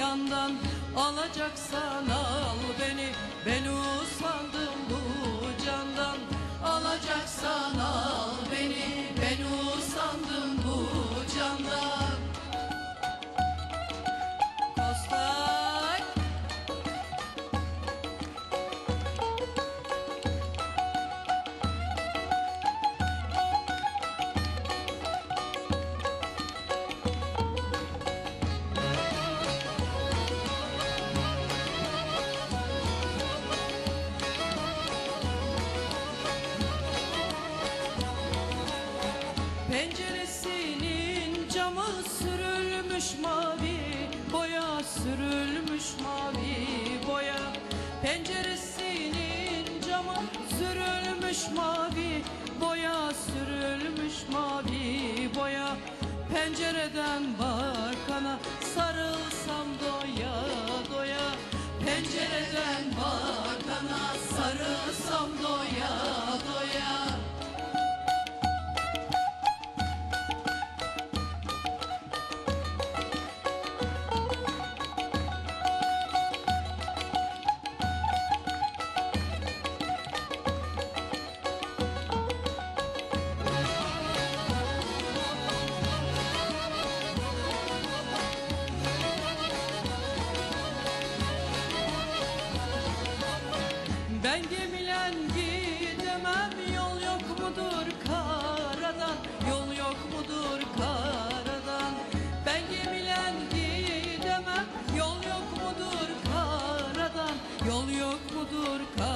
yandan alacaksan al beni. Ben usandım boya sürülmüş mavi boya pencereden bak. Gitmeden gidemem. Yol yok mudur karadan? Yol yok mudur karadan? Ben gemilen gidemem. Yol yok mudur karadan? Yol yok mudur karadan?